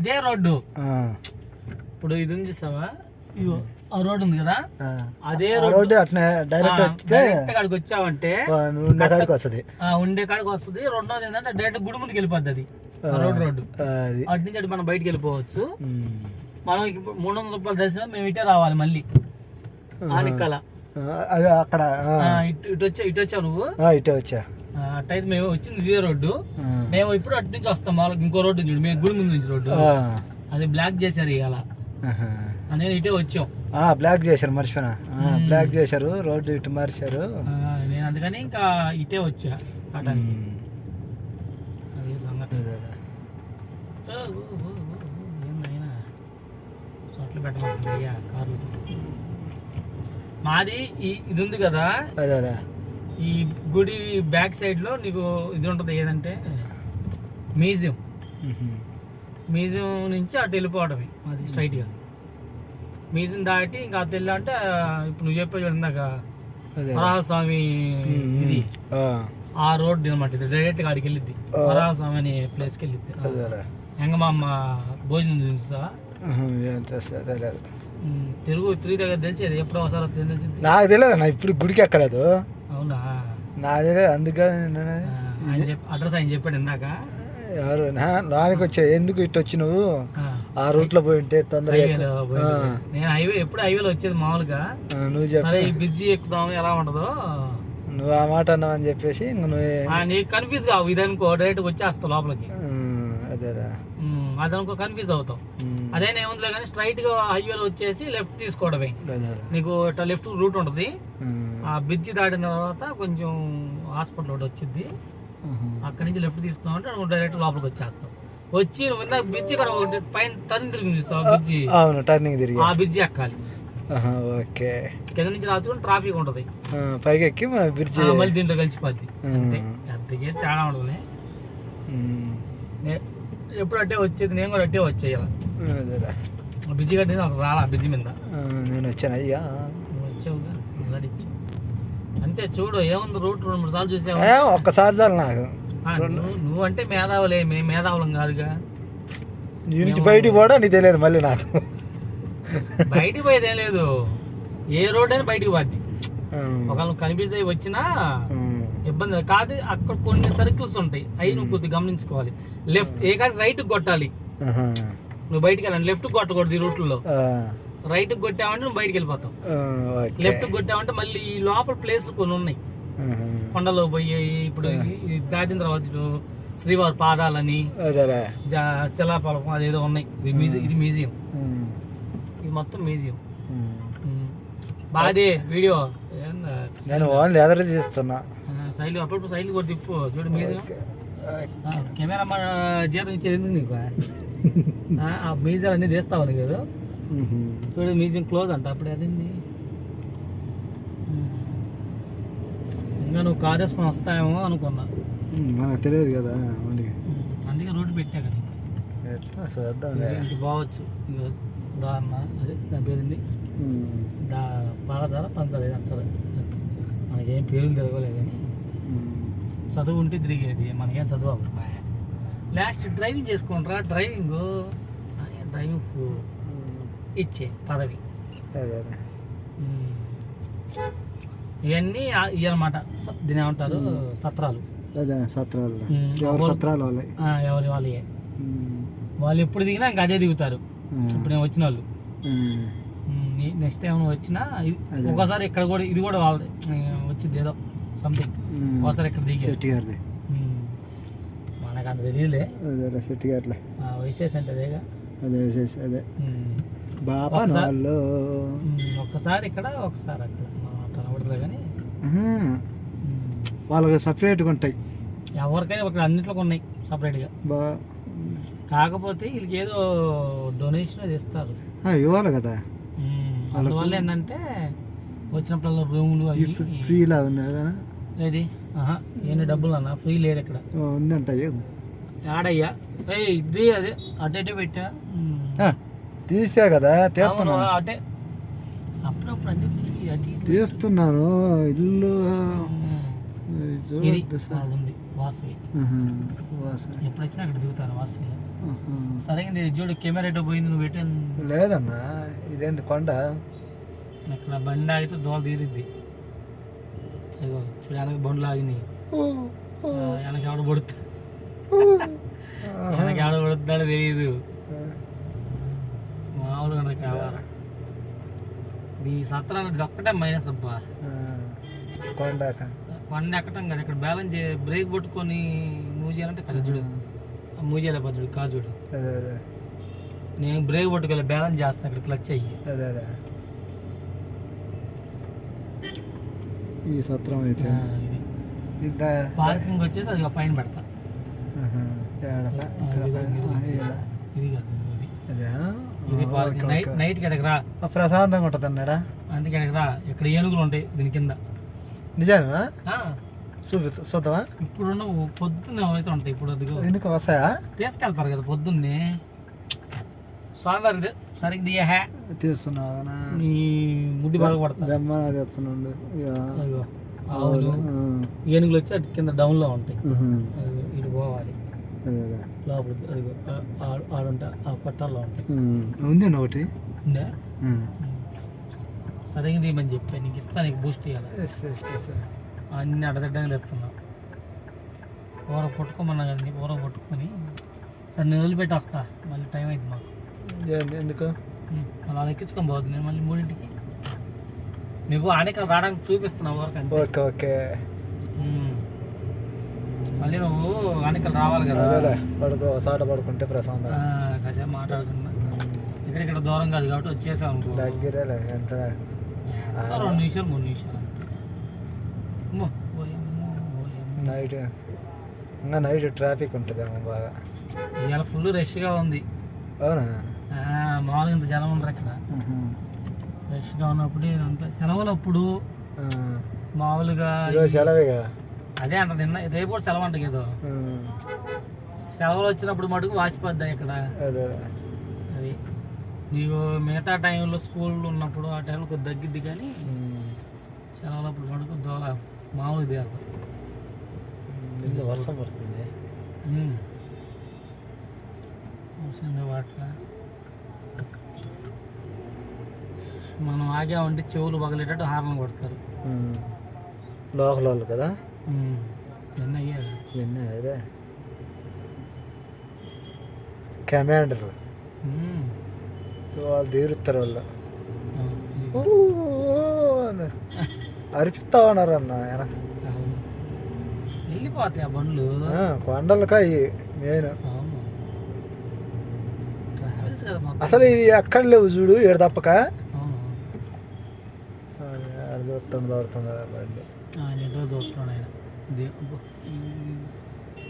ఇదే రోడ్డు. ఇప్పుడు ఇది ఉంది చూసావా ఆ రోడ్డు ఉంది కదా. అదే రోడ్డు. అట్నే డైరెక్ట్ వచ్చితే డైరెక్ట్ కాడికి వచ్చావంటే ఉన్న కాడికి వస్తుంది. ఆ, ఉండే కాడికి వస్తుంది. రెండోది ఏంటంటే డైరెక్ట్ గుడి ముందుకు వెళ్ళిపోద్ది అది. ఆ రోడ్డు అటు నుంచి అటు మనం బయటికి వెళ్ళిపోవచ్చు. మనం ఇప్పుడు మూడు వందల రూపాయలు దర్శనం మేము ఇటే రావాలి మళ్ళీ. ఆనిక్కల ఆ, అది అక్కడ ఇటు ఇటు వచ్చా ఇటు వచ్చావు నువ్వు? ఇటే వచ్చా. అట్టయితే మేము వచ్చింది ఇదే రోడ్డు. మేము ఇప్పుడు అటు నుంచి వస్తాం వాళ్ళకి ఇంకో రోడ్డు చూడు మేము గుడి ముందు నుంచి రోడ్డు. అది బ్లాక్ చేశారు ఇవాళ. నేను ఇటే వచ్చాం. ఆ, బ్లాక్ చేశారు మర్చిపోయినా. బ్లాక్ చేశారు రోడ్డు ఇటు మార్చారు. నేను అందుకని ఇంకా ఇటే వచ్చా ఆటానికి. అదే సంగతి. అదే, అదే. ఓ, ఓ, ఓ, ఓ, ఏం నాయనా? చోట్ల పెట్టమంటుంది అయ్యా కార్లకి. మాది ఈ ఇది ఉంది కదా. అదే ఈ గుడి బ్యాక్ సైడ్లో నీకు ఇది ఉంటుంది ఏదంటే మ్యూజియం. మ్యూజియం నుంచి అటు వెళ్ళిపోవడమే అది స్ట్రైట్గా. మ్యూజియం దాటి ఇంకా అటు వెళ్ళా అంటే ఇప్పుడు నువ్వు చెప్పే అదే. వరాహస్వామి ఇది. ఆ, రోడ్ అనమాట ఇది డైరెక్ట్గా అడికి వెళ్ళిద్ది. వరాహస్వామి అనే ప్లేస్కి వెళ్ళిద్ది. అదే అదే. ఎంగమామ భోజనం చూసా ఉహు, ఏం తెస్తా, అదే అదే. దగ్గర ఎప్పుడో ఒకసారి తెలిసింది నాకు తెలియదు నా ఇప్పుడు గుడికి ఎక్కలేదు. అవునా? నాకు తెలియదు అందుకని ఆయన చెప్ప అడ్రస్ ఆయన చెప్పాడు ఇందాక. ఎవరు? లోనికి వచ్చా ఎందుకు ఇటు వచ్చి నువ్వు? ఆ, రూట్లో పోయి ఉంటే. తొందరగా నేను హైవే ఎప్పుడు హైవేలో వచ్చేది మామూలుగా. నువ్వు చెప్పు. ఈ బ్రిడ్జి ఎక్కుదాం ఎలా ఉంటుందో. నువ్వు ఆ మాట అన్నావు అని చెప్పేసి ఇంక నువ్వు నీకు కన్ఫ్యూజ్ కావు ఇదనుకో డైరెక్ట్ వచ్చేస్తావు లోపలికి. అదేరా. అదనుకో కన్ఫ్యూజ్ అవుతావు ఉమ్, అదే ఏముందిలే కానీ స్ట్రైట్గా హైవేలో వచ్చేసి లెఫ్ట్ తీసుకోవడమే. నీకు లెఫ్ట్ రూట్ ఉంటుంది. ఆ బ్రిడ్జి దాటిన తర్వాత కొంచెం హాస్పిటల్ ఒకటి వచ్చింది. అక్కడి నుంచి లెఫ్ట్ తీసుకున్నామంటే నువ్వు డైరెక్ట్ లోపలికి వచ్చేస్తావు. వచ్చి నువ్వు ఇందాక బ్రిడ్జి ఇక్కడ ఒకటి పైన టర్న్ తిరిగి చూస్తావు బ్రిడ్జి అవును టర్నింగ్ తిరిగి. ఆ బ్రిడ్జి ఎక్కాలి. ఓకే. కింద నుంచి రాచుకుని ట్రాఫిక్ ఉంటుంది. పైకి ఎక్కి బ్రిడ్జి మళ్ళీ దీంట్లో కలిసిపోద్ది. అంతే. అంతకే తేడా ఉంటుంది ఎప్పుడు అట్టే వచ్చేది నేను కూడా అట్టే వచ్చేయాలి. బ్రిడ్జి కట్టింది అసలు రాలా బ్రిడ్జి మీద. నేను వచ్చాను అయ్యా. వచ్చావుగా ఇచ్చావు అంతే చూడు ఏముంది రూట్ రెండు మూడు సార్లు చూసావు? ఒక్కసారి చాలు నాకు. నువ్వు అంటే మేధావులే మేము మేధావులం కాదుగా. ఈ నుంచి బయటికి పోవడం నీకు తెలియదు మళ్ళీ నాకు. బయటికి పోయేది ఏం లేదు. ఏ రోడ్ అయినా బయటికి పోద్ది. ఒకళ్ళు కనిపిస్తే వచ్చినా ఇబ్బంది లేదు. కాదు అక్కడ కొన్ని సర్కిల్స్ ఉంటాయి. అవి నువ్వు కొద్దిగా గమనించుకోవాలి. లెఫ్ట్ ఏ కాదు రైట్ కొట్టాలి. నువ్వు బయటికి వెళ్ళాలి. లెఫ్ట్ కొట్టకూడదు ఈ రూట్లో రైట్ కొట్టావంటే నువ్వు బయటికి వెళ్ళిపోతావు. లెఫ్ట్ కొట్టావంటే మళ్ళీ ఈ లోపల ప్లేస్లు కొన్ని ఉన్నాయి. కొండలో పోయి ఇప్పుడు దాటిన తర్వాత శ్రీవారి పాదాలని శిలాపలకం అదేదో ఉన్నాయి. ఇది మ్యూజియం ఇది మ్యూజియం. ఇది మొత్తం మ్యూజియం. బాదే వీడియో? నేను ఓన్లీ ఎదురు చేస్తున్నా. సైలు అప్పుడప్పుడు సైలు కూడా తిప్పు. చూడు మ్యూజియం కెమెరా మన జీతం ఇచ్చేది ఎందుకు నీకు? ఆ, మ్యూజియం అన్ని తీస్తావు నీకు ఏదో? ఉహు. చూడు మ్యూజియం క్లోజ్ అంట అప్పుడు అదేంది. ఇంకా నువ్వు కార్ వేసుకొని వస్తాయేమో అనుకున్నా. మనకు తెలియదు కదా ఉమ్. అందుకే రోడ్డు పెట్టా కదా. ఎట్లా చూద్దాం ఇక దాన్న అదే దాని పేరుంది? దా పాలధార పంచదార అంటారు. మనకేం పేర్లు కానీ. చదువు ఉంటే తిరిగేది మనకేం చదువు అవ్వదు లాస్ట్ డ్రైవింగ్ చేసుకుంటారా? డ్రైవింగ్ డ్రైవింగ్ ఇచ్చే పదవి. ఇవన్నీ ఇవన్నమాట దీని ఏమంటారు? సత్రాలు. సత్రాలు. సత్రాలు ఎవరి వాళ్ళే. వాళ్ళు ఎప్పుడు దిగినా ఇంకా అదే దిగుతారు. ఇప్పుడు నేను వచ్చిన వాళ్ళు. నెక్స్ట్ టైం వచ్చినా. ఒక్కోసారి ఇక్కడ కూడా ఇది కూడా వాళ్ళది. వచ్చింది ఏదో. సంథింగ్ ఒకసారి ఇక్కడ దిగి శెట్టి గారిది మనకు అంత తెలియలే అదే శెట్టి గారిలే వైసెస్ అంటే అదేగా అదే వేసేసి అదే. బాపా ఒకసారి- వాళ్ళు ఒక్కసారి ఇక్కడ ఒకసారి అక్కడ మనం అట్లా కానీ వాళ్ళకి సపరేట్గా ఉంటాయి ఎవరికైనా ఇక్కడ అన్నిట్లో ఉన్నాయి సపరేట్గా బా కాకపోతే వీళ్ళకి ఏదో డొనేషన్ అది ఇస్తారు ఇవ్వాలి కదా అందువల్ల ఏంటంటే వచ్చినప్పుడల్లా రూములు అవి ఫ్రీలా ఉంది కదా ఏది? ఆహా ఎన్ని డబ్బులు అన్న ఫ్రీ లేదు ఇక్కడ. ఉందంట ఏ- ఆడయ్యా ఏయ్ ఇది అదే. అటు పెట్టా. తీసా కదా తీస్తున్నా అటే. అప్పుడప్పుడు అన్ని. తీస్తున్నాను. ఇల్లు. ఇది ఇది సార్. ఉంది వాసవి. వాసన ఎప్పుడు వచ్చినా అక్కడ దిగుతాను వాసవిలో. సరైంది చూడు కెమెరా ఎటో పోయింది నువ్వు ఎటు లేదన్నా ఇదేంది కొండ? అక్కడ బండి ఆగితే దోల తీరిద్ది. ఇగో చూడు వెనక బండ్లు ఆగినాయి. వెనక ఎవడ పడుతుంది వెనక ఎవడ పడుతున్నాడో తెలియదు మామూలుగా కావాలి. ఈ సత్రానికి ఒక్కటే మైనస్ అబ్బా. కొండ కొండ ఎక్కటం కదా ఇక్కడ బ్యాలెన్స్ బ్రేక్ పట్టుకొని మూవ్ చేయాలంటే కదా చూడు. మూవ్ చేయలే పద్ధుడు కాదు చూడు. నేను బ్రేక్ పట్టుకోలే బ్యాలెన్స్ చేస్తాను ఇక్కడ క్లచ్ అయ్యి. ఈ సత్రం అయితే. పార్కింగ్ వచ్చేసి అది పైన పెడతా. నైట్ నైట్కి ఎక్కడికి రా. ప్రశాంతంగా ఉంటుంది అన్నాడా అందుకే రా. ఇక్కడ ఏనుగులు ఉంటాయి దీని కింద. నిజానా ఆ, చూపి చూద్దామా? ఇప్పుడున్న పొద్దున్నే అయితే ఉంటాయి ఇప్పుడు ఎందుకు వస్తాయా? తీసుకెళ్తారు కదా పొద్దున్నే. స్వామివారి సరిగ్గా దియహే తీస్తున్నావా నీ ముడ్డి బాగా పడతా బెమ్మన తెస్తున్నాడు. ఇక. అదిగో ఆవులు. ఏనుగులు వచ్చి అటు కింద డౌన్లో ఉంటాయి. ఇటు పోవాలి. లోపలికి అదిగో ఆడుంటా ఆ కొట్టాల్లో ఉంటాయి. ఉందండి ఒకటి? ఉందా. సరిగ్గా తీయమని చెప్పా నీకు ఇస్తా నీకు బూస్ట్ ఇవ్వాలి. అన్ని అడదడ్డంగా చెప్తున్నా కూర పట్టుకోమన్నా కానీ కూర పట్టుకొని సరే నేను వదిలిపెట్టి వస్తా మళ్ళీ టైం అయింది మాకు. ఎందుకు? మళ్ళీ అలా ఎక్కించుకొని పోతుంది నేను మళ్ళీ మూడింటికి. నీకు ఆనకలు రావడానికి చూపిస్తున్నా వరకు ఓకే ఓకే. మళ్ళీ నువ్వు ఆనకలు రావాలి కదా. పడుకో సాట పడుకుంటే ప్రశాంతంగా కాసేపు మాట్లాడుకున్నా. ఇక్కడ ఇక్కడ దూరం కాదు కాబట్టి వచ్చేసాం అనుకో. దగ్గరేలే ఎంత రెండు నిమిషాలు మూడు నిమిషాలు. నైట్ ఇంకా నైట్ ట్రాఫిక్ ఉంటుందేమో బాగా. ఇవాళ ఫుల్ రష్గా ఉంది. అవునా? మామూలుగా ఇంత జనం ఉండరు ఇక్కడ ఉహు. రష్గా ఉన్నప్పుడు సెలవులు అప్పుడు. మామూలుగా సెలవేగా అదే అంట నిన్న రేపు కూడా సెలవు అంట ఉమ్. సెలవులు వచ్చినప్పుడు మటుకు వాసిపోద్దా ఇక్కడ. అదే. నీకు మిగతా టైంలో స్కూల్ ఉన్నప్పుడు ఆ టైంలో కొద్ది తగ్గిద్ది కానీ ఉమ్. సెలవులప్పుడు మటుకు దోల మామూలు దిగాలి వర్షం పడుతుంది. వాట్ల. మనం ఆగామంటే చెవులు పగలేటట్టు హార్న్ కొడతారు. లోకల్ వాళ్ళు కదా? నిన్న అయ్యారు. ఇవన్నీ అదే. కమాండర్ వాళ్ళు తీరుస్తారు వాళ్ళు. అరిపిస్తా ఉన్నారు అన్న. వెళ్ళిపోతాయి ఆ బండ్లు. ఆ, కొండలకాయ మెయిన్. అసలు ఇవి ఎక్కడ లేవు చూడు ఏడు తప్పక చూస్తాం దొరుకుతుంది బండి ఆయన ఎటో చూస్తున్నాడు ఆయన.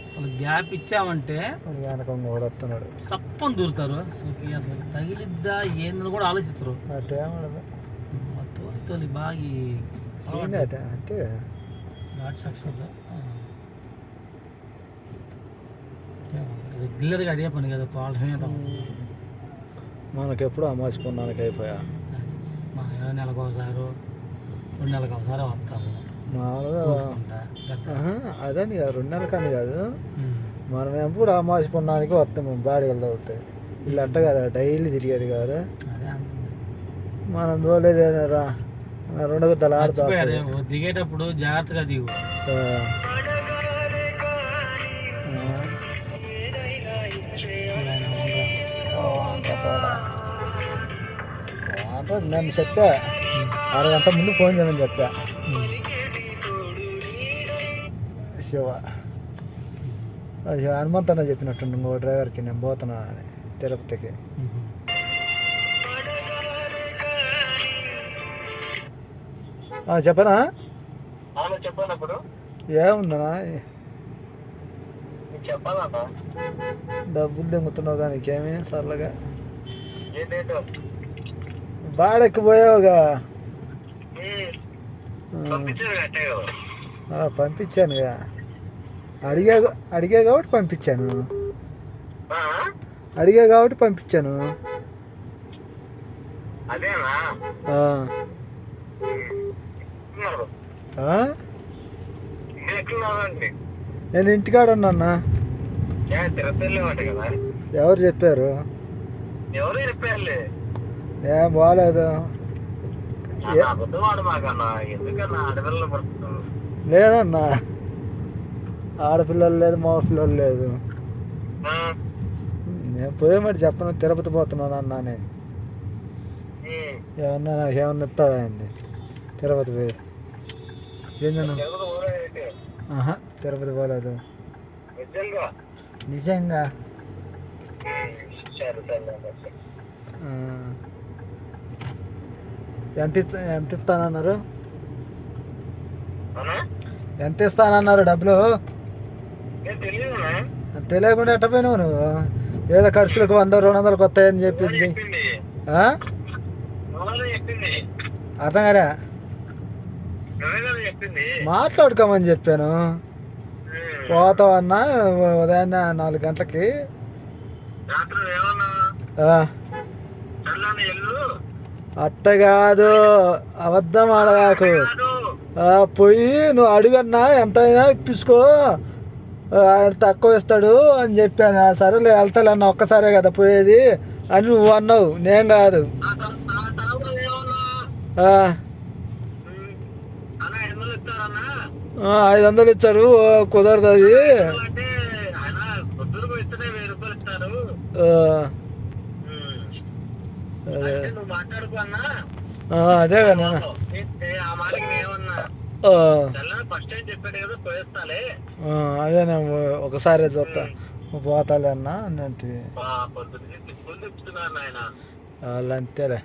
అసలు గ్యాప్ ఇచ్చామంటే వాడు వెనక కూడా వస్తున్నాడు. సప్పని దూరుతారు. అసలు అసలు తగిలిద్దా ఏందని కూడా ఆలోచిస్తారు. ఆ తోలి తోలి బాగా అట అంతే. ఘాట్ సెక్షన్లో రెగ్యులర్గా అదే పని కదా తోడమే మనకెప్పుడు అమాసి పున్నానికి అయిపోయా మనం ఏదో నెలకు ఒకసారి రెండు నెలలకు ఒకసారి వస్తాము. అదని కాదు రెండు నెలలు కానీ కాదు. మనం ఎప్పుడు అమాసి పున్నానికి వస్తాము బాడీలు తగ్గుతాయి వీళ్ళు అట్ట కదా డైలీ తిరిగేది కాదు. మనం తోలేదే రా రెండు గుద్దలు ఆడుతా దిగేటప్పుడు జాగ్రత్తగా దిగు. నేను చెప్పా. అరగంట ముందు ఫోన్ చేయమని చెప్పా. శివ. శివ హనుమంత్ అన్న చెప్పినట్టు ఇంకో డ్రైవర్కి నేను పోతున్నా అని తిరుపతికి. చెప్పనా? ఏముందనా డబ్బులు దింగుతున్నావు కానీ ఇంకేమీ సర్లగా బాడెక్కిపోయావుగా ఆ, పంపించారు కట్టే కదా ఆ, పంపించానుగా అడిగా అడిగా కాబట్టి పంపించాను. అడిగా కాబట్టి పంపించాను. నేను ఇంటికాడ ఉన్నా ఎవరు చెప్పారు? ఎవరు బాగాలేదు ఏ- అబద్ధం వాడు మాకన్నా ఎందుకన్నా ఆడపిల్లలు పడుతున్నావు లేదన్నా. ఆడపిల్లలు లేదు మగ పిల్లలు లేదు నేను పోయే మరి చెప్పను తిరుపతి పోతున్నాను అన్నా నేను. ఏమన్నా నాకు ఏమన్నా ఇస్తావా ఏంది? తిరుపతి పోయి. ఏందన్నా ఆహా తిరుపతి పోలేదు. నిజంగా. ఎంత ఎంత ఇస్తానన్నారు ఎంత ఇస్తానన్నారు డబ్బులు తెలియకుండా ఎట్ట పోయినావు నువ్వు? ఏదో ఖర్చులకు వంద రెండు వందలకు వస్తాయని చెప్పేసి అర్థం కదా మాట్లాడుకోమని చెప్పాను. పోతావన్నా ఉదయాన్నే నాలుగు గంటలకి. అట్ట కాదు. అబద్ధం ఆడగాకు కాదు ఆ, పోయి నువ్వు అడుగన్నా ఎంతైనా ఇప్పించుకో. తక్కువ ఇస్తాడు అని చెప్పాను. సరేలే వెళ్తాలే అన్న ఒక్కసారే కదా పోయేది అని నువ్వు అన్నావు. నేను కాదు. ఐదు వందలు ఇచ్చారు. కుదరదు అది. ఆ, అదే నేను ఒకసారి చూస్తా పోతాలే అన్న అన్నట్టు. వాళ్ళు అంతేలే